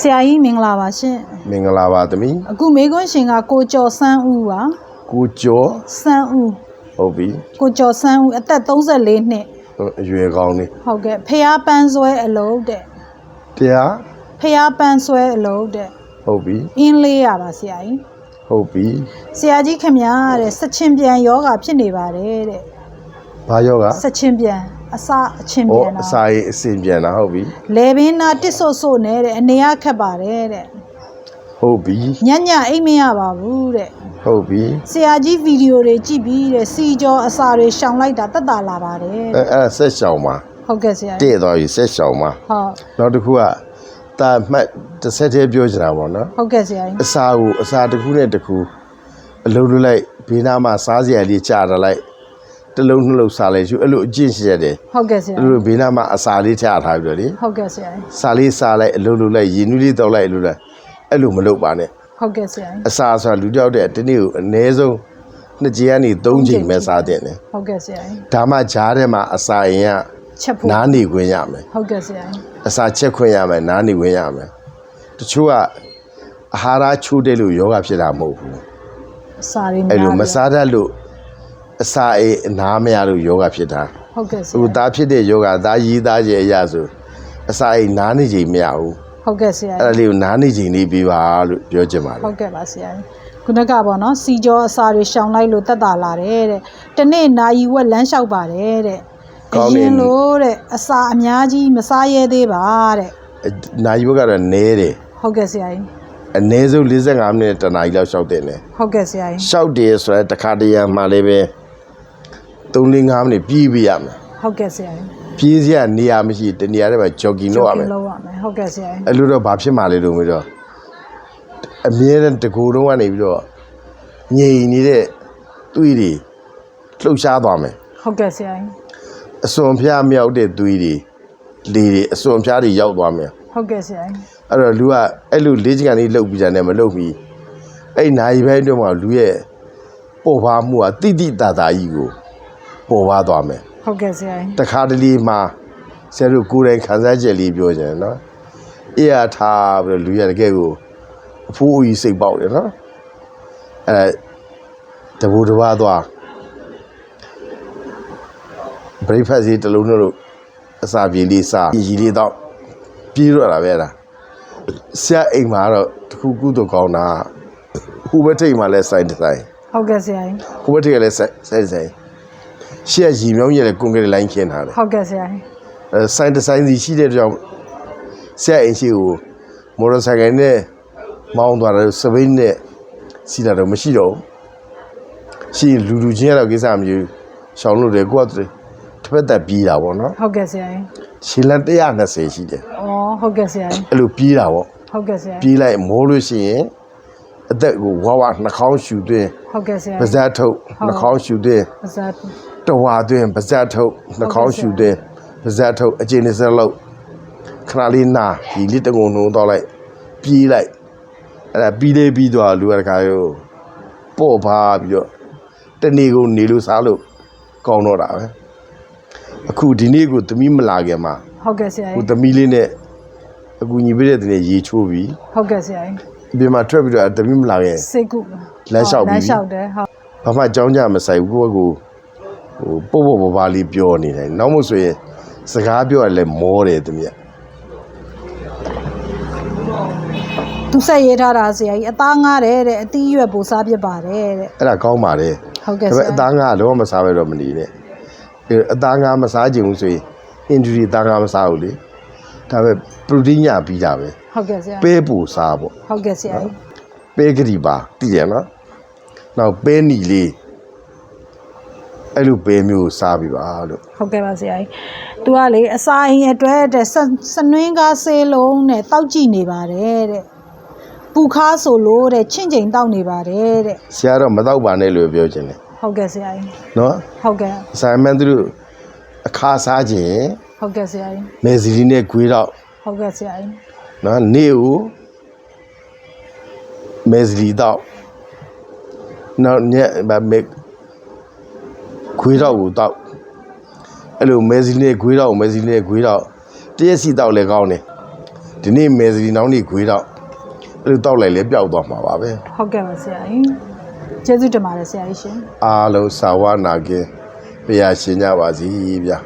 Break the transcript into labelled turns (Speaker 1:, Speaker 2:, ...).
Speaker 1: ဆရာကြီးမင်္ဂလာပါရှင်
Speaker 2: မင်္ဂလာပါသမီး
Speaker 1: အခုမေခွန်းရှင်ကကိုကျော်စန်းဦးပါ
Speaker 2: ကိုကျော်
Speaker 1: စန်းဦး
Speaker 2: ဟုတ်ပြီ
Speaker 1: ကိုကျော်စန်းဦးအသက်34နှစ်
Speaker 2: အရွယ်ကောင်းနေ
Speaker 1: ဟုတ်ကဲ့ဖះပန်းဆွဲအလုံးတဲ့
Speaker 2: တရား
Speaker 1: ဖះပန်းဆွဲအလုံးတဲ့
Speaker 2: ဟုတ်ပြီ
Speaker 1: အင်းလေးရပါဆရာကြီး
Speaker 2: ဟုတ်ပြီ
Speaker 1: ဆရာကြီးခင်ဗျားတဲ့စချင်ပြန်ယောဂဖြစ်နေပါတယ်တဲ့
Speaker 2: ဘာယောက
Speaker 1: စချင်ပြန် အစာအချင်း
Speaker 2: ဟော
Speaker 1: ပြန်
Speaker 2: အ
Speaker 1: တာ
Speaker 2: စာရေးအစဉ်ပြန်တာဟုတ်ပြီ
Speaker 1: လေဘင်းနာတစ်ဆို့ဆို့နေတဲ့အနေရခက်ပါတယ်တဲ့
Speaker 2: ဟုတ်ပြီ
Speaker 1: ညညအိတ်မရပါဘူးတဲ့
Speaker 2: ဟုတ်ပြီ
Speaker 1: ဆရာကြီးဗီဒီယိုတွေကြည့်ပြီးတဲ့စီကြောအစာတွေရှောင်လိုက်တာတက်တာလာပါတယ်
Speaker 2: အဲအဲ့ဒါဆက်ရှောင်ပါ
Speaker 1: ဟုတ်ကဲ့ဆရာကြီး
Speaker 2: တဲ့သွားပြီဆက်ရှောင်ပါ
Speaker 1: ဟုတ်
Speaker 2: နောက်တစ်ခုကတာမှတ်တစ်ဆက်တည်းပြောချင်တာပေါ့နော်
Speaker 1: ဟုတ်ကဲ့ဆရာကြီး
Speaker 2: အစာကိုအစာတစ်ခုနဲ့တစ်ခုအလုံးလုံးလိုက်ဘေးနားမှာစားစရာလေးကြာတာလိုက် တစ်လုံးနှစ်လုံးစားလိုက်ရှုအဲ့လိုအကျင့်ရှိရတယ်
Speaker 1: ဟုတ်ကဲ့ဆရာ
Speaker 2: အဲ့လိုဘေးနားမှာအစာလေးချထားပြီးတော့လေ
Speaker 1: ဟုတ်ကဲ့ဆရာကြီး
Speaker 2: စာလေးစားလိုက်အလုံးလုံးလိုက်ရည်နူးလေးတောက်လိုက်လို့လားအဲ့လိုမလုပ်ပါနဲ့
Speaker 1: ဟုတ်ကဲ့ဆရာကြီး
Speaker 2: အစာဆိုတာလူကြောက်တဲ့ဒီနေ့ကိုအနည်းဆုံးနှစ်ကြိမ်ကနေသုံးကြိမ်ပဲစားတဲ့တယ်
Speaker 1: ဟုတ်ကဲ့ဆရာကြီး
Speaker 2: ဒါမှကြားထဲမှာအစာရင်က
Speaker 1: ချက်ဖို့
Speaker 2: နားနေခွင့်ရမယ်
Speaker 1: ဟုတ်ကဲ့ဆရာကြီး
Speaker 2: အစာချက်ခွင့်ရမယ်နားနေခွင့်ရမယ်တချို့ကအာဟာရချိုးတယ်လို့ယောဂဖြစ်တာမဟုတ်ဘူး
Speaker 1: အစာတွေ
Speaker 2: အဲ့လို
Speaker 1: များ
Speaker 2: မစားတတ်လို့ အစာအေးအနားမရလို့ယောဂဖြစ်တာ
Speaker 1: ဟုတ်ကဲ့ဆ
Speaker 2: အခု
Speaker 1: ရာ
Speaker 2: သားဖြစ်တဲ့ယောဂသားရည်သားကျဲအရာဆိုအစာအေးနားနေချိန်မရဘူး
Speaker 1: ဟုတ်ကဲ့ဆရာ
Speaker 2: အဲ့ဒါ
Speaker 1: ကြီး
Speaker 2: လေးကိုနားနေချိန်လေးပေးပါလို့ပြောချင်ပါတယ်
Speaker 1: ဟုတ်ကဲ့ပါဆရာကြီးခုနကပေါ့နော်စီကြောအစာတွေရှောင်လိုက်လို့တက်တာလာတယ်တဲ့တနေ့နာယီဝက်လမ်းလျှောက်ပါတယ်တဲ့
Speaker 2: ကော
Speaker 1: အ
Speaker 2: င်းတယ်
Speaker 1: ရင်လို့တဲ့အစာအများကြီးမစားရဲသေးပါတဲ့
Speaker 2: နာယီဘက်ကတော့နဲတယ်
Speaker 1: ဟုတ်ကဲ့ဆရာကြီး
Speaker 2: အနည်းဆုံး45မိနစ်တနားကြီးလောက်ရှောက်တယ်နဲ့
Speaker 1: ဟုတ်ကဲ့ဆရာကြီး
Speaker 2: ရှောက်တယ်ဆိုတော့တစ်ခါတရံမှလည်းပဲ 3-5မိနစ်ပြေးပြရမယ်
Speaker 1: ဟုတ်ကဲ့ဆရာကြီး
Speaker 2: ပြေးစရာနေရာမရှိတနေရာထဲမှာဂျော်ကင်လုပ်ရမယ်
Speaker 1: လုပ်ရမယ်ဟုတ်ကဲ့ဆရာကြီး
Speaker 2: အဲ့လိုတော့ဘာဖြစ်မှလဲလို့မျိုးတော့အမြဲတမ်းတကူတုံးကနေပြီးတော့ငြိမ်နေတဲ့သွေးတွေလှုပ်ရှားသွားမယ်
Speaker 1: ဟုတ်ကဲ့ဆရာကြီး
Speaker 2: အစွန်ဖျားမြောက်တဲ့သွေးတွေလေတွေအစွန်ဖျားတွေရောက်သွားမယ်
Speaker 1: ဟုတ်ကဲ့ဆရာကြီး
Speaker 2: အဲ့တော့လူကအဲ့လိုလေးချင်ကန်လေးလှုပ်ပြီးကြတယ်မလှုပ်ပြီးအဲ့ဒီနိုင်ဘဲအတွင်းမှာလူရဲ့ပေါ်ပါမှုကတိတိတသာကြီးကို ပေါ်ပါသွားမယ်
Speaker 1: ဟုတ်ကဲ့ဆရာကြီး
Speaker 2: တခါတလေမှာဆရာတို့ကိုယ်တိုင်ခံစားချက်လေးပြောကြတယ်နော်အေးရထားပြီးတော့လူရတကယ်ကိုအဖိုးအကြီးစိတ်ပေါက်တယ်နော်အဲတဘူတဘာသွား breakfast ကြီးတစ်လုံးတို့အစာပြေလေးစားရီလေးတော့ပြေးရတာပဲလားဆရာအိမ်မှာတော့တခုကုသိုလ်ကောင်းတာဟိုဘက်ထိပ်မှာလဲစိုင်းတစ်ဆိုင်
Speaker 1: ဟုတ်ကဲ့ဆရာကြီး
Speaker 2: ဟိုဘက်ထိပ်ကလည်းစိုင်းစိုင်းဆိုင် ရှေ့ရီမြောင်းကြီးလည်းကွန်ကရစ်လိုင်းခင်းထားတယ်
Speaker 1: ဟုတ်ကဲ့ဆရာကြီး
Speaker 2: အဲဆိုင်တစ်ဆိုင်စီရှိတဲ့ကြောင့်ဆရာအိမ်ရှိကိုမော်တော်ဆိုင်ကယ်နဲ့မောင်းသွားတယ်စပိန်နဲ့စီးတာတော့မရှိတော့ဘူးရှိရင်လူလူချင်းရတော့ကိစ္စမရှိဘူးရှောင်းလို့တယ်ကိုကတစ်ဖက်သက်ပြေးတာပေါ့နော်
Speaker 1: ဟုတ်ကဲ့ဆရာကြီး
Speaker 2: ရှင်းလန်း120ရှိတယ်
Speaker 1: ဩဟုတ်ကဲ့ဆရာကြီး
Speaker 2: အဲ့လိုပြေးတာပေါ့
Speaker 1: ဟုတ်ကဲ့ဆရာကြီး
Speaker 2: ပြေးလိုက်မိုးလို့ရှိရင်အသက်ကိုဝါဝနှာခေါင်းရှူသွင်း
Speaker 1: ဟုတ်ကဲ့ဆရာ
Speaker 2: ပါ
Speaker 1: ကြီး
Speaker 2: ဇက်ထုတ်နှာခေါင်းရှူသွင်း
Speaker 1: ပါဇာတ်
Speaker 2: တဝါသွင်းပါဇက်ထုတ်နှာခေါင်းရှူသွင်းပါဇက်ထုတ်အကျဉ်းစက်လို့ခဏလေးနာဒီလေးတငုံနှုံတော့လိုက်ပြေးလိုက်အဲ့ဒါပြီးလေးပြီးသွားလူရတခါရောပေါ့ပါပြီးတော့တနေ့ကုန်နေလို့စားလို့ကောင်းတော့တာပဲအခုဒီနေ့ကိုသမီးမလာခင်မှာ
Speaker 1: ဟုတ်ကဲ့ဆရာ
Speaker 2: ဟို
Speaker 1: ကြီး
Speaker 2: သမီးလေးနဲ့အကူညီပေးတဲ့တနေ့ရေချိုးပြီး
Speaker 1: ဟုတ်ကဲ့ဆရာကြီး
Speaker 2: အပြင်မှာထွက်ပြီးတော့သမီးမလာခင်
Speaker 1: စိတ်ကူ
Speaker 2: လမ်းလျှောက်ပြီး
Speaker 1: လမ်းလျှောက်တယ်ဟုတ်
Speaker 2: ဘာမှကြောင်းကြမဆိုင်ဘူးကိုယ့်ကိုယ် ဟိုပို့ပို့ပါပါလေးပြောနေတယ်နောက်မှဆိုရင်စကားပြောရလဲမောတယ်သမီးက
Speaker 1: သူဆက်ရေးထားတာဆရာကြီးအသားငားတယ်တဲ့အသီးရွက်ပူစားဖြစ်ပါတယ်တဲ့
Speaker 2: အဲ့ဒါကောင်းပါတယ်
Speaker 1: ဟုတ်
Speaker 2: ဒါ
Speaker 1: ကဲ့ဆ
Speaker 2: ပေမဲ့
Speaker 1: ရာ
Speaker 2: အသားငါတော့မစားပဲတော့မနေနဲ့အဲအသားငါမစားခြင်းဘူးဆိုရင်အင်ဂျူရီသားငါမစားဘူးလေဒါပဲပရိုတင်းညပြီးတာပဲ
Speaker 1: ဟုတ်ကဲ့ဆရာ
Speaker 2: ပဲပူစားပေါ့
Speaker 1: ဟုတ်ကဲ့ဆရာကြီး
Speaker 2: ပဲကတိပါတည်ရနော်နောက်ပဲနီလေး အဲ့လိုပဲမျိုးစားပြီးပါလို့
Speaker 1: ဟုတ်ကဲ့ပါဆရာကြီးသူကလေအစာအိမ်အတွက်တဲ့စစနွင်းကားဆေးလုံးနဲ့တောက်ကြည့်နေပါတယ်တဲ့ပူခါဆိုလို့တဲ့ချင့်ချိန်တောက်နေပါတယ်တဲ့
Speaker 2: ဆရာတော့မတော့ပါနဲ့လို့ပြောခြင်းတယ်
Speaker 1: ဟုတ်ကဲ့ဆရာကြီး
Speaker 2: နော်
Speaker 1: ဟုတ်ကဲ့
Speaker 2: အဆိုင်မန်သူတို့အခါစားခြင်း
Speaker 1: ဟုတ်ကဲ့ဆရာကြီး
Speaker 2: မယ်စီရီနဲ့ခွေးတော့
Speaker 1: ဟုတ်ကဲ့ဆရာကြီး
Speaker 2: နော်နေကိုမယ်စီရီတော့နောက်ညက်ဗမေ ခွေးတော့ကိုတော့အဲ့လိုမယ်စီရီနဲ့ခွေးတော့မယ်စီရီနဲ့ခွေးတော့တရက်စီတော့လည်းကောင်းတယ်ဒီနေ့မယ်စရီနောင်းနေခွေးတော့အဲ့လိုတောက်လိုက်လဲပျောက်သွားမှာပါပဲ
Speaker 1: ဟုတ်ကဲ့ပါဆရာကြီးကျေးဇူးတင်ပါတယ်ဆရာကြီးရှင်
Speaker 2: အားလုံးစာဝနာကင်းဘုရားရှင်ကြပါစီဗျာ